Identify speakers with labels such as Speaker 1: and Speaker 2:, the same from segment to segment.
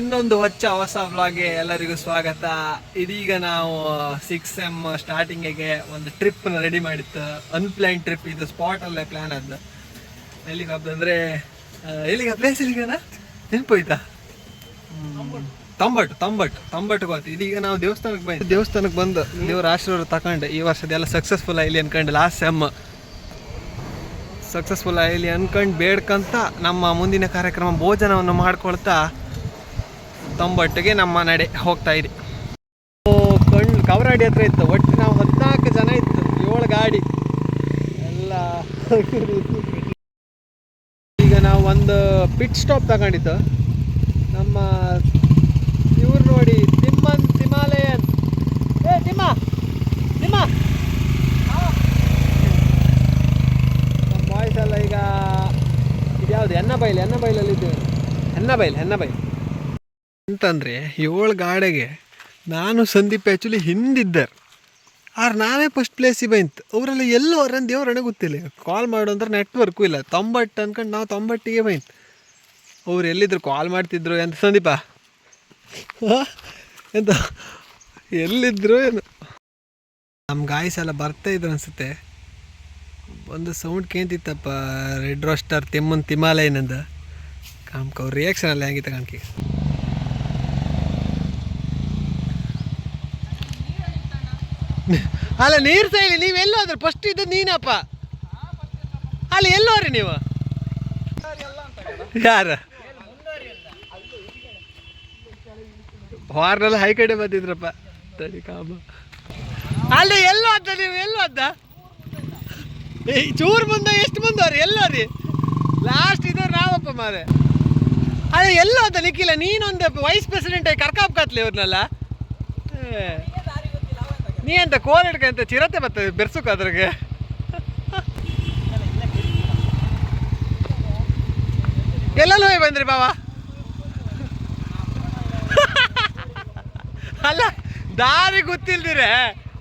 Speaker 1: ಇನ್ನೊಂದು ಹೊಚ್ಚ ಹೊಸ ವ್ಲಾಗ್ಗೆ ಎಲ್ಲರಿಗೂ ಸ್ವಾಗತ. ಇದೀಗ ನಾವು ಸಿಕ್ಸ್ ಎಂ ಸ್ಟಾರ್ಟಿಂಗಿಗೆ ಒಂದು ಟ್ರಿಪ್ ರೆಡಿ ಮಾಡಿತ್ತು ಅನ್ಪ್ಲಾನ್ ಟ್ರಿಪ್ ಇದು ಸ್ಪಾಟ್ ಅಲ್ಲೇ ಪ್ಲಾನ್ ಅದು ಎಲ್ಲಿಗೆ ಅಂದ್ರೆ ಎಲ್ಲಿಗೆ ಪ್ಲೇಸ್ ಎಲ್ಲಿಗನ? ನೆನ್ಪೋಯ್ತಾ ತಂಬಟ್ಟು. ತಂಬಟ್ಟು ತಂಬಟ್ಟು ಗೊತ್ತು. ಇದೀಗ ನಾವು ದೇವಸ್ಥಾನಕ್ಕೆ ಬಂದು ದೇವಸ್ಥಾನಕ್ಕೆ ಬಂದು ನೀವು ಆಶೀರ್ವಾದ ತಗೊಂಡು. ಈ ವರ್ಷದೆಲ್ಲ ಸಕ್ಸಸ್ಫುಲ್ ಆಯ್ಲಿ ಅನ್ಕೊಂಡು ಲಾಸ್ಟ್ ಸೆಮ್ ಸಕ್ಸಸ್ಫುಲ್ ಆಯ್ಲಿ ಅನ್ಕೊಂಡು ಬೇಡ್ಕಂತ ನಮ್ಮ ಮುಂದಿನ ಕಾರ್ಯಕ್ರಮ ಭೋಜನವನ್ನು ಮಾಡ್ಕೊಳ್ತಾ ತೊಂಬಟ್ಟಿಗೆ ನಮ್ಮ ನಡೆ ಹೋಗ್ತಾ ಇದೆ. ಕಣ್ಣು ಕವರಾಡಿ ಹತ್ರ ಇತ್ತು, ಒಟ್ಟು ನಾವು ಹದಿನಾಲ್ಕು ಜನ ಇತ್ತು, ಏಳು ಗಾಡಿ. ಎಲ್ಲ ಈಗ ನಾವು ಒಂದು ಪಿಟ್ ಸ್ಟಾಪ್ ತಗೊಂಡಿತ್ತು ನಮ್ಮ ಇವ್ರು ನೋಡಿ, ತಿಮ್ಮನ್ ತಿಮಾಲಯನ್ ಏ, ತಿಮ್ಮ ತಿಮ್ಮ. ನಮ್ಮ ಬಾಯ್ಸ್ ಎಲ್ಲ ಈಗ, ಇದ್ಯಾವುದು, ಎನ್ನ ಬೈಲ್, ಎನ್ನ ಬೈಲಲ್ಲಿ ಇದ್ದೇವೆ? ಹೆನ್ನ ಬೈಲ್ ಹೆನ್ನ ಬೈಲ್. ಅಂತಂದರೆ ಏಳು ಗಾಡೆಗೆ ನಾನು ಸಂದೀಪ್ ಆ್ಯಕ್ಚುಲಿ ಹಿಂದಿದ್ದರು ಆರ್ ನಾವೇ ಫಸ್ಟ್ ಪ್ಲೇಸಿಗೆ ಬಂತು. ಅವರಲ್ಲಿ ಎಲ್ಲೋ ಅವ್ರನ್ನ ದೇವ್ರಣ್ಣ ಗೊತ್ತಿಲ್ಲ. ಕಾಲ್ ಮಾಡು ಅಂದ್ರೆ ನೆಟ್ವರ್ಕು ಇಲ್ಲ. ತೊಂಬತ್ತು ಅಂದ್ಕೊಂಡು ನಾವು ತೊಂಬಟ್ಟಿಗೆ ಬಂತು. ಅವ್ರು ಎಲ್ಲಿದ್ರು ಕಾಲ್ ಮಾಡ್ತಿದ್ರು ಎಂತ ಸಂದೀಪ? ಎಂತ? ಎಲ್ಲಿದ್ರು ಏನು? ನಮ್ಮ ಗಾಯಸ್ ಎಲ್ಲ ಬರ್ತಾ ಇದ್ರು ಅನ್ಸುತ್ತೆ. ಒಂದು ಸೌಂಡ್ ಕೇಂತಿತ್ತಪ್ಪ ರೆಡ್ ರೋಸ್ಟರ್ ತಿಮ್ಮನ್ ತಿಮಾಲಯನಂದ ಕಾಮ್ಕ ಅವ್ರ ರಿಯಾಕ್ಷನ್ ಎಲ್ಲ ಹೆಂಗಿತ್ತ ಕಾಣ್ಕಿ ಅಲ್ಲ, ನೀರು ಸೈಲಿ, ನೀವು ಎಲ್ಲೋದ್ರೆ ಫಸ್ಟ್ ಇದ್ದು ನೀನಪ್ಪ. ಅಲ್ಲ ಎಲ್ಲೋರಿ ನೀವು? ಯಾರು? ಹಾರ್ನಲ್ಲಿ ಹೈ ಕಡೆ ಬಂದಿದ್ರಪ್ಪ. ತಡಿ ಕಾಮ. ಅಲ್ಲ ಎಲ್ಲೋ ಅದ್ದ ನೀವು ಎಲ್ಲೋ ಅದ್ದ ಏ, ಚೂರು ಮುಂದೆ, ಎಷ್ಟು ಮುಂದವ್ರಿ? ಎಲ್ಲೋರಿ? ಲಾಸ್ಟ್ ಇದ್ದವ್ರು ನಾವಪ್ಪ ಮಾರೆ. ಅದೇ ಎಲ್ಲೋ ಅದ ನಿಖಿಲ? ನೀನೊಂದು ವೈಸ್ ಪ್ರೆಸಿಡೆಂಟ್ ಆಗಿ ಕರ್ಕಾಪ್ಕತ್ಲಿ ಇವ್ರನ್ನೆಲ್ಲ ಏ. ನೀ ಅಂತ ಕೋಲ್ ಹಿಡ್ಕಂತ ಚಿರತೆ ಬರ್ತದೆ ಬೆರ್ಸುಕ ಅದ್ರಿಗೆ. ಎಲ್ಲೆಲ್ಲ ಹೋಗಿ ಬಂದ್ರಿ ಬಾವ ಅಲ್ಲ ದಾರಿ ಗೊತ್ತಿಲ್ದಿರೆ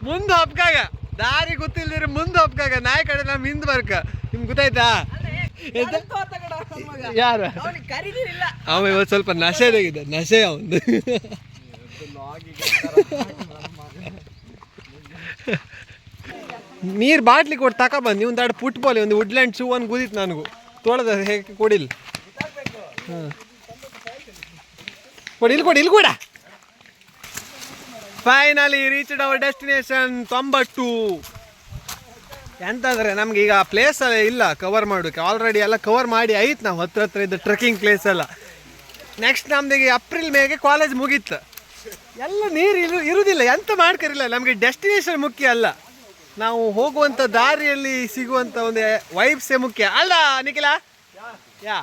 Speaker 1: ಮುಂದೆ ಹಬ್ಕಾಗ ದಾರಿ ಗೊತ್ತಿಲ್ದಿರ ಮುಂದೆ ಹಬ್ಕಾಗ ನಾಯಿ ಕಡೆ ನಮ್ಮ ಹಿಂದ್ ಬರ್ಕ. ನಿಮ್ಗೆ ಗೊತ್ತಾಯ್ತಾ? ಎಂತ? ಯಾರು? ಅವ ಇವತ್ತು ಸ್ವಲ್ಪ ನಶೆದಾಗಿದೆ ನಶೆ ಅವಂದು ನೀರು ಬಾಟ್ಲಿ ಕೊಟ್ಟು ತಗೊಬಂದು ಒಂದು ಎರಡು ಫುಟ್ಬಾಲ್ ಒಂದು ವುಡ್ಲ್ಯಾಂಡ್ ಶೂ ಒಂದು ಗುದಿತ್ತು ನನಗೂ. ತೊಳೆದ ಹೇಗೆ ಕೊಡಿಲ್ಲ ಹಾಂ. ಕೊಡಿ ಇಲ್ಲಿ ಕೊಡಿ ಇಲ್ಲಿ ಕೂಡ. ಫೈನಲಿ ರೀಚ್ಡ್ ಅವರ್ ಡೆಸ್ಟಿನೇಷನ್ ತೊಂಬತ್ತು. ಎಂತಂದ್ರೆ ನಮ್ಗೆ ಈಗ ಪ್ಲೇಸ್ ಎಲ್ಲ ಇಲ್ಲ ಕವರ್ ಮಾಡೋಕೆ. ಆಲ್ರೆಡಿ ಎಲ್ಲ ಕವರ್ ಮಾಡಿ ಆಯ್ತು ನಾವು ಹತ್ರ ಹತ್ರ ಇದ್ದ ಟ್ರೆಕ್ಕಿಂಗ್ ಪ್ಲೇಸ್ ಎಲ್ಲ. ನೆಕ್ಸ್ಟ್ ನಮ್ದಿಗೆ ಏಪ್ರಿಲ್ ಮೇಗೆ ಕಾಲೇಜ್ ಮುಗೀತು. ಎಲ್ಲ ನೀರು ಇರು ಇರುವುದಿಲ್ಲ ಎಂತ ಮಾಡ್ಕರಿಲ್ಲ. ನಮಗೆ ಡೆಸ್ಟಿನೇಷನ್ ಮುಖ್ಯ ಅಲ್ಲ. ನಾವು ಹೋಗುವಂಥ ದಾರಿಯಲ್ಲಿ ಸಿಗುವಂಥ ಒಂದು ವೈಬ್ಸೇ ಮುಖ್ಯ. ಅಲ್ಲ ನಿಖಿಲ? ಯಾ.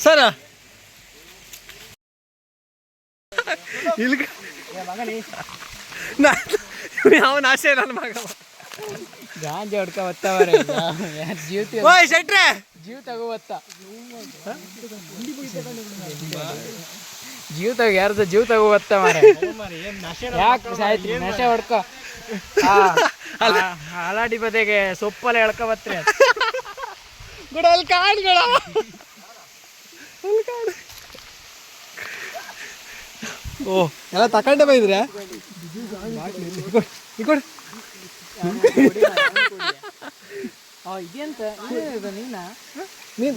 Speaker 1: ಸರ. ಅವನ ಆಸೆ ನನ್ನ ಮಗ?
Speaker 2: ಗಾಂಜಿ ಹೊಡ್ಕ
Speaker 1: ಓಯ್ ಶೆಟ್ರೆ!
Speaker 2: ಜೀವ ತಗೋ ಒತ್ತ ಜೀವ ತಗೋ ಯಾರ್ದು ಜೀವ ತಗೋ ಒತ್ತ ಮಾರೆ ಯಾಕೆ ಸಾಯ್ತಿ ನಶೆ ಹೊಡ್ಕ. ಹಾಲಾಡಿ ಬದೆಗೆ ಸೊಪ್ಪಲ್ಲ ಎಳ್ಕ ಬತ್ರಿ
Speaker 1: ಗುಡ ಅಲ್ಲಿ ಕಾಡ್ಗಳ. ಓ. ಎಲ್ಲ ತಕೊಂಡೆ ಬೈದ್ರೆ ಇಕೊಡು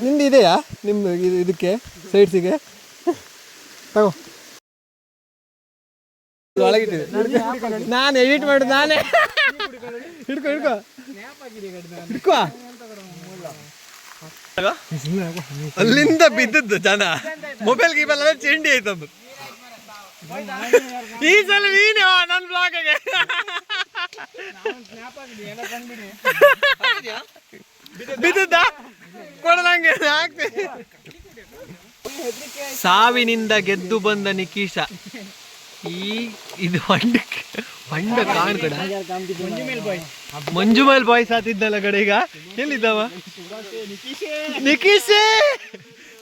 Speaker 1: ನಿಂದು ಇದೆಯಾ? ನಿಮ್ಮ ಇದು- ಇದಕ್ಕೆ ಸೈಡ್ಸಿಗೆ ತಗೋ. ಒಳಗಿಟ್ಟಿದೆ ನಾನು ಎಡಿಟ್ ಮಾಡು ನಾನೇ. ಹಿಡ್ಕೊ ಹಿಡ್ಕೊ. ಹಿಡ್ಕೊ. ಅಲ್ಲಿಂದ ಬಿದ್ದದ್ದು ಜನ. ಮೊಬೈಲ್ ಗೀಬಲ್ ಎಲ್ಲ ಚೆಂಡಿ ಆಯ್ತಂದು. ಈ ಸಲ ನೀನು ನನ್ನ ಬ್ಲಾಗ್ಗೆ ಬಿದ್ದದ್ದ? ಕೊಡದಂಗೆ ಸಾವಿನಿಂದ ಗೆದ್ದು ಬಂದ ನಿಕೀಶ. ಈ ಇದು ಹೊಂಡ ಹೊಂಡ ಮಂಜು ಮೇಲ್ ಬಾಯ್ ಆತಿದ್ದಲ್ಲ ಕಡೆ ಈಗ? ಎಲ್ಲಿದ್ದಾವ? ನಿಕೀಶೇ!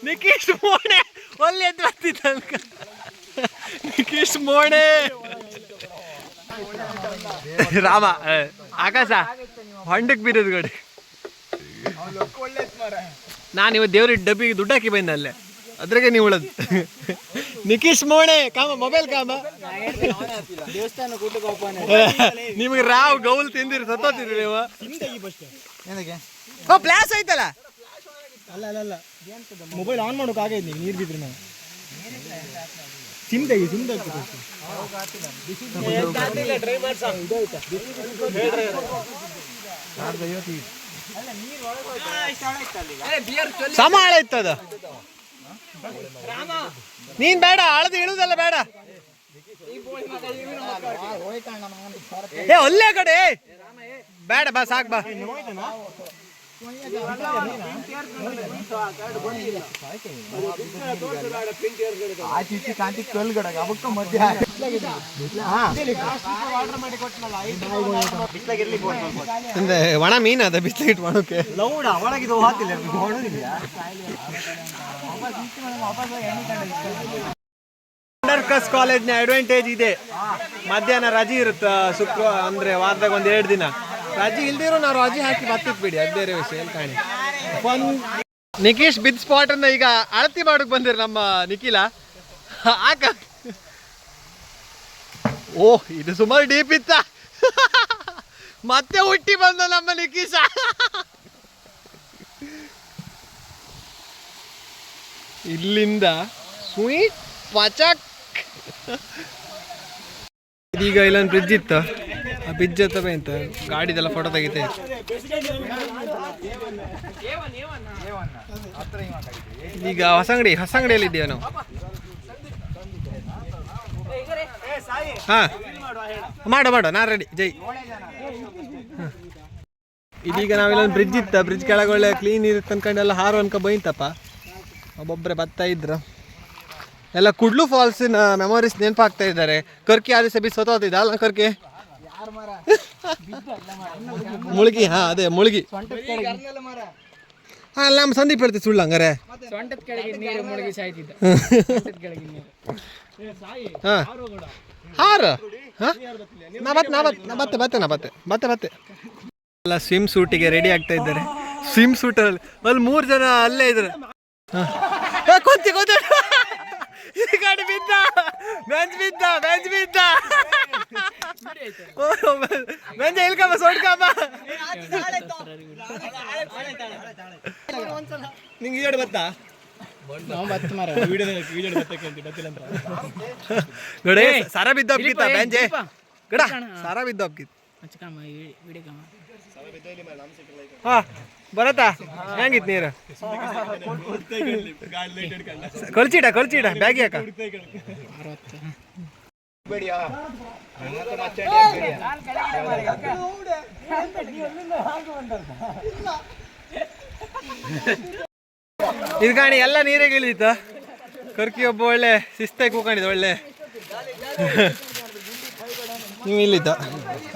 Speaker 1: ನಿಕೀಶ್ ಮೋಣೆ ಒಳ್ಳೆ ಎದ್ದು ಬರ್ತಿದ್ದ ನಿಕೀಶ್ ಮೋಣೆ! ರಾಮ ಆಕಾಶ ಹೊಂಡಕ್ಕೆ ಬೀರೋದು ಗಡಿ ನಾನು ಇವತ್ತು ದೇವ್ರಿಗೆ ಡಬ್ಬಿಗೆ ದುಡ್ಡು ಹಾಕಿ ಬಂದೆ ಅಲ್ಲೇ. ಅದ್ರಾಗೆ ನೀವು ಉಳದ್. ನಿಖೀಶ್ ಮೋಣೆ ಕಾಮ ಮೊಬೈಲ್ ಕಾಮ. ನಿಮಗೆ ರಾವ್ ಗೌಲ್ ತಿಂದಿರಿ ಸತ್ತೋತಿರಿ ನೀವು.
Speaker 3: ಏನಕ್ಕೆ?
Speaker 1: ಓ ಪ್ಲಾಸ್ ಐತಲ್ಲ
Speaker 3: ಅಲ್ಲ ಅಲ್ಲ ಅಲ್ಲ. ಮೊಬೈಲ್ ಆನ್ ಮಾಡೋಕೆ ಆಗೈತೆ ನೀವು ನೀರು ಬಿದ್ರಿ ನಾವು ಸಿಮ್
Speaker 1: ಇತ್ತದ ನೀನ್ ಬೇಡ ಹಳದಿ ಇಳುದಲ್ಲ ಬೇಡ. ಏ ಒಲ್ಲೆ ಕಡೆ ಬೇಡ ಬಾ ಸಾಕ್ ಬಾ.
Speaker 3: ಕಾಂತಿ ಕಲ್ಗಡಗ ಅವಕ್ಕ ಮಧ್ಯ
Speaker 1: ಅಂದ್ರೆ ಒಣ ಮೀನ್ ಅದ ಬಿಸ್ಲಿಟ್ ಮಾಡೋಕೆ
Speaker 3: ಲೌಡ ಒಳಗಿದು ಹೊಡೋದಿಲ್ಲ
Speaker 1: ಅಂಡರ್ಕಸ್ ಕಾಲೇಜ್ನ ಅಡ್ವಾಂಟೇಜ್ ಇದೆ. ಮಧ್ಯಾಹ್ನ ರಜೆ ಇರುತ್ತೆ, ಶುಕ್ರ ಅಂದ್ರೆ ವಾರದಾಗ ಒಂದ್ ಎರಡು ದಿನ. ರಜೆ ಇಲ್ದಿರೋ ನಾವು ರಾಜಿ ಹಾಕಿ ಬತ್ತಿಟ್ಬಿಡಿ ಅದು ಬೇರೆ ವಿಷಯ ಎಲ್ಲಿ ಕಾಣಿ. ನಿಖೀಶ್ ಬಿದ್ ಸ್ಪಾಟ್ ಅನ್ನ ಈಗ ಅಳತಿ ಮಾಡಕ್ ಬಂದಿರ ನಮ್ಮ ನಿಖಿಲ. ಆಕ. ಓ, ಇದು ಸುಮಾರು ಡೀಪ್ ಇತ್ತ? ಮತ್ತೆ ಹುಟ್ಟಿ ಬಂದ ನಮ್ಮ ನಿಖೀಶ ಇಲ್ಲಿಂದ ಸ್ವೀಟ್ ಪಚಕ್. ಇದೀಗ ಇಲ್ಲೊಂದು ಬ್ರಿಡ್ಜ್ ಇತ್ತು. ಬ್ರಿಡ್ಜ್ ಹತ್ರ ಅಂತ ಗಾಡಿದೆಲ್ಲ ಫೋಟೋ ತೆಗಿತೆ. ಈಗ ಹೊಸಂಗಡಿ ಹೊಸಂಗಡಿಯಲ್ಲಿ ಇದೆಯಾ ನಾವು? ಹಾ. ಮಾಡು ಮಾಡು, ನಾ ರೆಡಿ ಜೈ. ಇದೀಗ ನಾವಿಲ್ಲೊಂದು ಬ್ರಿಡ್ಜ್ ಇತ್ತ. ಬ್ರಿಡ್ಜ್ ಕೆಳಗೆ ಒಳ್ಳೆ ಕ್ಲೀನ್ ಇರುತ್ತೆ ಅನ್ಕೊಂಡು ಎಲ್ಲ ಹಾರು ಅನ್ಕೊ ಬೈತಪ್ಪ. ಒಬ್ಬೊಬ್ಬರೇ ಬರ್ತಾ ಇದ್ರು. ಎಲ್ಲ ಕುಡ್ಲು ಫಾಲ್ಸಿನ ಮೆಮೊರೀಸ್ ನೆನಪಾಗ್ತಾ ಇದ್ದಾರೆ. ಕರ್ಕಿ ಆದ್ರೆ ಸಬಿ ಸೋತೋತಿದ್ದ ಅಲ್ಲ ಕರ್ಕಿ? ಮುಳುಗಿ ಹಾ ಅದೇ ಮುಳುಗಿ. ಹಾ ಅಲ್ಲ ನಮ್ಮ ಸಂದೀಪ್ ಹೇಳ್ತೀವಿ ಸುಳ್ಳು ಹಂಗಾರೆ.
Speaker 2: ಸೊಂಟದ ಕೆಳಗೆ ನೀರು ಮುಳುಗಿ ಸಾಯ್ತಿದ್ದ. ಸೊಂಟದ ಕೆಳಗೆ ನೀರು.
Speaker 1: ಹಾ. ಹಾರ ಹಾ? ನಾ ಬತ್ ನಾ ಬತ್ ನಾ ಬತ್ತೆ ಬತ್ತೆ ನಾ ಬತ್ತೆ ಬತ್ತೆ ಬತ್ತೆ. ಎಲ್ಲ ಸ್ವಿಮ್ ಸೂಟಿಗೆ ರೆಡಿ ಆಗ್ತಾ ಇದ್ದಾರೆ. ಸ್ವಿಮ್ ಸೂಟ್ ಅಲ್ಲಿ ಅಲ್ಲಿ ಮೂರು ಜನ ಅಲ್ಲೇ ಇದ್ದಾರೆ. ಹಾ. ಏ, ಕುಂತಿ ಕುಂತಿ ಈ ಗಾಡಿ ಬಿದ್ದ ಬೆಂಚ್ ಬಿದ್ದ ಮೆಂಜ್ ಬಿದ್ದ ಬೆಂಚ ಇಲ್ಕಮ್ಮ ಸೊಡ್ಕಮ್ಮ. ನಿಂಗೆ ಈಜಾಡು ಬತ್ತಾ? ನೋಡಿ ಸರ ಬಿದ್ದ. ಗಡ ಸರ ಬಿದ್ದ ಹಾ. ಬರತ್ತಾ? ಹೆಂಗಿತ್ ನೀರು? ಕೊಳ್ಚಿಡ ಕೊಳ್ಚಿಡ, ಬ್ಯಾಗಿ
Speaker 2: ಅರವತ್ತು
Speaker 1: ಇದು ಕಾಣಿ ಎಲ್ಲ ನೀರೇ ಇಳಿತ. ಕರ್ಕಿ ಒಬ್ಬ ಒಳ್ಳೆ ಶಿಸ್ತಾಗಿ ಕೂಕೊಂಡಿದ್ದ, ಒಳ್ಳೆ. ನೀವು ಇಲ್ಲಿದ್ದ?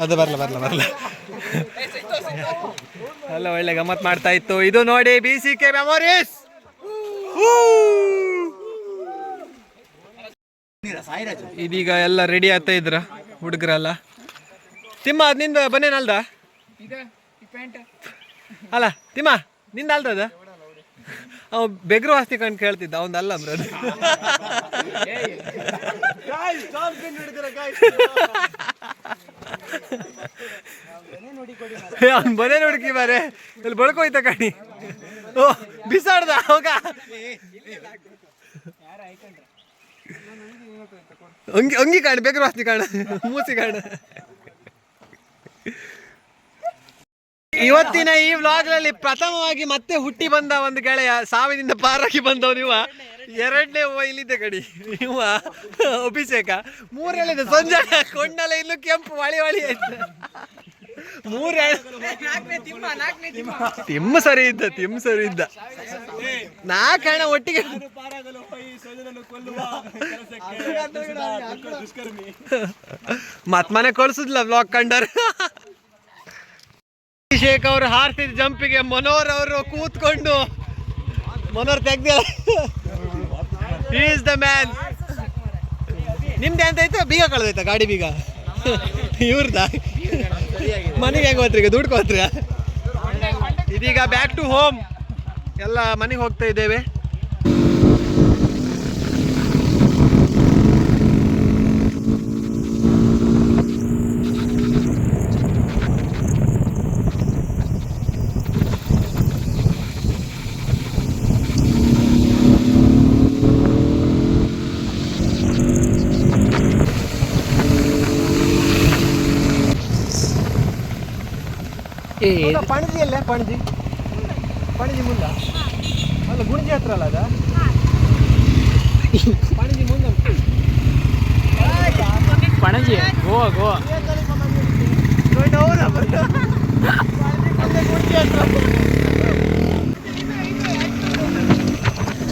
Speaker 1: ಅದು ಬರಲ್ಲ ಬರಲ್ಲ ಬರಲ್ಲ ಎಲ್ಲ ಒಳ್ಳೆ ಗಮ್ಮತ್ ಮಾಡ್ತಾ ಇತ್ತು. ಇದು ನೋಡಿ ಬಿ ಸಿ ಕೆ ಮೆಮೊರೀಸ್ ಇದೀಗ ಎಲ್ಲ ರೆಡಿ ಆಗ್ತಾ ಇದ್ರ ಹುಡುಗರಲ್ಲ? ತಿಮ್ಮ ಅದ್ನಿಂದ ಬನ್ನೇನಲ್ದ
Speaker 2: ಇದು ಈ ಪ್ಯಾಂಟ್
Speaker 1: ಅಲ್ಲ ತಿಮ್ಮ ನಿಂದ ಅಲ್ದದ ಅವ ಬೆಗ್ರು ಆಸ್ತಿ ಕಂಡು ಕೇಳ್ತಿದ್ದ ಅವನ್ ಅಲ್ಲ ಬ್ರದ್ ಅವ್ನ ಬನೇ ನೋಡ್ಕಿ ಬಾರೆ. ಇಲ್ಲಿ ಬಳ್ಕೋಯ್ತ ಕಣಿ. ಓ, ಬಿಸಾಡ್ದ ಹೋಗ ಅಂಗಿ ಅಂಗಿ ಕಾಣ ಬೇಕು ವಾಸ್ತಿ ಕಾಣ, ಮೂಸಿ ಕಾಣ. ಇವತ್ತಿನ ಈ ವ್ಲಾಗ್ನಲ್ಲಿ ಪ್ರಥಮವಾಗಿ ಮತ್ತೆ ಹುಟ್ಟಿ ಬಂದ ಒಂದು ಗೆಳೆಯ ಸಾವಿನಿಂದ ಪಾರಾಗಿ ಬಂದವ ನೀವ ಎರಡನೇ ಇಲ್ಲಿದ್ದೆ ಕಡಿ ಇವ, ಅಭಿಷೇಕ. ಇದೆ ಸಂಜೆ ಕೊಂಡಲ ಇನ್ನು ಕೆಂಪು ವಳಿ ವಳಿ ಆಯ್ತು. ಮೂರ ತಿಮ್ಮ ಸರಿ ಇದ್ದ, ತಿಮ್ಮ ಸರಿ ಇದ್ದ. ನಾಲ್ಕು ಹಣ ಒಟ್ಟಿಗೆ ಮತ್ ಮನೆ ಕಳ್ಸುದ್ಲ ವ್ಲಾಗ್ ಕಂಡರ್. ಅಭಿಷೇಕ್ ಅವರು ಹಾರಿಸಿದ ಜಂಪಿಗೆ ಮನೋಹರ್ ಅವರು ಕೂತ್ಕೊಂಡು ಮನೋರ್ ತೆಗ್ದ ಈಸ್ ದ ಮ್ಯಾನ್ ನಿಮ್ದೆ ಬೀಗ ಕಳೆದೈತ? ಗಾಡಿ ಬೀಗ? ಇವ್ರದ? ಮನೆಗೆ ಹೆಂಗೆ ಹೋತ್ರಿ ಈಗ? ಇದೀಗ ಬ್ಯಾಕ್ ಟು ಹೋಮ್ ಎಲ್ಲ ಮನೆಗೆ ಹೋಗ್ತಾ ಇದ್ದೇವೆ. ಪಣಜಿ ಅಲ್ಲೇ ಪಣಜಿ ಪಣಜಿ ಮುಂದ? ಅಲ್ಲ ಗುಣಜಿ ಹತ್ರ ಅಲ್ಲ ಅದ? ಪಣಜಿ ಮುಂದೆ
Speaker 2: ಪಣಜಿ ಗೋವಾ ಗೋವಾ.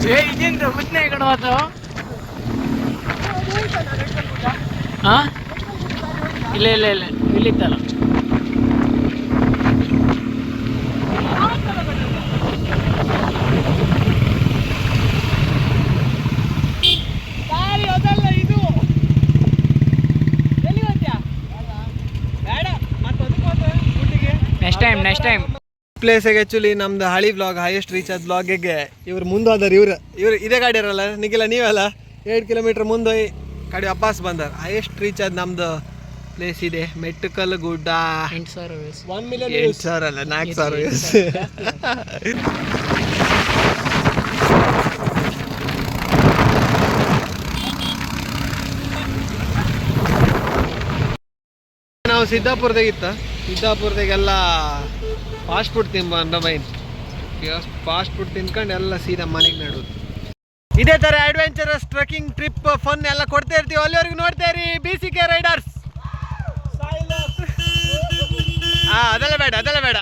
Speaker 2: ಏ ಇದೇನ್ರ ಮುದ್ನೆ ಕಡೆ ಹೋತು ಹಾ ಇಲ್ಲ ಇಲ್ಲ ಇಲ್ಲ ಇಲ್ಲಿತ್ತಲ್ಲ ನೆಕ್ಸ್ಟ್ ಟೈಮ್ ನೆಕ್ಸ್ಟ್ ಟೈಮ್
Speaker 1: ಪ್ಲೇಸಿಗೆ ಆ್ಯಕ್ಚುಲಿ ನಮ್ದು ಹಳಿ ಬ್ಲಾಗ್ ಹೈಯೆಸ್ಟ್ ರೀಚ್ ಆದ ಬ್ಲಾಗಿಗೆ ಇವ್ರು ಮುಂದೆ ಹೋದಾರ ಇವ್ರು. ಇವ್ರು ಇದೇ ಗಾಡಿ ಇರಲ್ಲ ನಿಗಿಲ್ಲ ನೀವಲ್ಲ? ಎರಡು ಕಿಲೋಮೀಟ್ರ್ ಮುಂದೆ ಕಡೆ ವಾಪಾಸ್ ಬಂದಾರ. ಹೈಯೆಸ್ಟ್ ರೀಚ್ ಆದ ನಮ್ದು ಪ್ಲೇಸ್ ಇದೆ ಮೆಟ್ಟಕಲ್ ಗುಡ್ಡ.
Speaker 2: ಎಂಟು ಸಾವಿರ
Speaker 1: ಒನ್ ಮಿಲಿಯನ್ ಎಂಟು ಸಾವಿರ ಅಲ್ಲ ನಾಲ್ಕು ಸಾವಿರ. ನಾವು ಸಿದ್ದಾಪುರದಾಗಿತ್ತ ಸಿದ್ದಾಪುರದಾಗೆಲ್ಲ ಫಾಸ್ಟ್ ಫುಡ್ ತಿಂಬ ಅಂದ ಬೈನ್. ಫಾಸ್ಟ್ ಫುಡ್ ತಿನ್ಕೊಂಡು ಎಲ್ಲ ಸೀದಾ ಮನೆಗೆ ನಡೋದು. ಇದೇ ಥರ ಅಡ್ವೆಂಚರಸ್ ಟ್ರೆಕ್ಕಿಂಗ್ ಟ್ರಿಪ್ ಫನ್ ಎಲ್ಲ ಕೊಡ್ತಾ ಇರ್ತೀವಿ. ಅಲ್ಲಿವರೆಗೂ ನೋಡ್ತಾ ಇರಿ ಬಿ ಸಿ ಕೆ ರೈಡರ್ಸ್ ಹಾಂ ಅದೆಲ್ಲ ಬೇಡ ಅದೆಲ್ಲ ಬೇಡ.